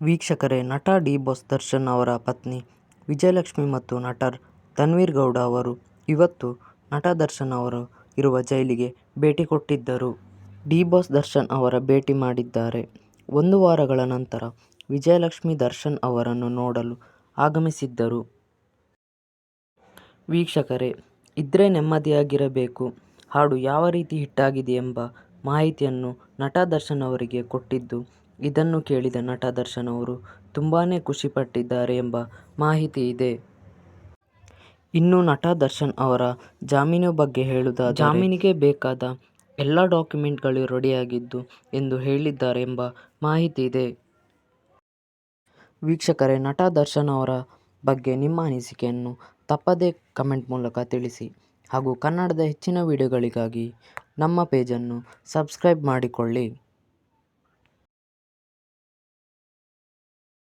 ವೀಕ್ಷಕರೇ ನಟ D boss Darshan ಅವರ ಪತ್ನಿ ವಿಜಯಲಕ್ಷ್ಮಿ ಮತ್ತು ನಟರ್ ತನ್ವೀರ್ ಗೌಡ ಅವರು ಇವತ್ತು ನಟ ದರ್ಶನ್ ಅವರು ಇರುವ ಜೈಲಿಗೆ ಭೇಟಿ ಕೊಟ್ಟಿದ್ದರು. ಡಿ ಬಾಸ್ ದರ್ಶನ್ ಅವರ ಭೇಟಿ ಮಾಡಿದ್ದಾರೆ. ಒಂದು ವಾರಗಳ ನಂತರ ವಿಜಯಲಕ್ಷ್ಮಿ ದರ್ಶನ್ ಅವರನ್ನು ನೋಡಲು ಆಗಮಿಸಿದ್ದರು. ವೀಕ್ಷಕರೇ, ಇದ್ರೆ ನೆಮ್ಮದಿಯಾಗಿರಬೇಕು ಹಾಡು ಯಾವ ರೀತಿ ಹಿಟ್ಟಾಗಿದೆ ಎಂಬ ಮಾಹಿತಿಯನ್ನು ನಟ ದರ್ಶನ್ ಅವರಿಗೆ ಕೊಟ್ಟಿದ್ದು, ಇದನ್ನು ಕೇಳಿದ ನಟ ದರ್ಶನ್ ಅವರು ತುಂಬಾನೇ ಖುಷಿ ಪಟ್ಟಿದ್ದಾರೆ ಎಂಬ ಮಾಹಿತಿ ಇದೆ. ಇನ್ನು ನಟ ದರ್ಶನ್ ಅವರ ಜಾಮೀನು ಬಗ್ಗೆ ಹೇಳುವುದಾದರೆ, ಜಾಮೀನಿಗೆ ಬೇಕಾದ ಎಲ್ಲ ಡಾಕ್ಯುಮೆಂಟ್ಗಳು ರೆಡಿಯಾಗಿದ್ದು ರೆಡಿಯಾಗಿದೆ ಎಂದು ಹೇಳಿದ್ದಾರೆ ಎಂಬ ಮಾಹಿತಿ ಇದೆ. ವೀಕ್ಷಕರೇ, ನಟ ದರ್ಶನ್ ಅವರ ಬಗ್ಗೆ ನಿಮ್ಮ ಅನಿಸಿಕೆಯನ್ನು ತಪ್ಪದೇ ಕಮೆಂಟ್ ಮೂಲಕ ತಿಳಿಸಿ ಹಾಗೂ ಕನ್ನಡದ ಹೆಚ್ಚಿನ ವಿಡಿಯೋಗಳಿಗಾಗಿ ನಮ್ಮ ಪೇಜನ್ನು ಸಬ್ಸ್ಕ್ರೈಬ್ ಮಾಡಿಕೊಳ್ಳಿ.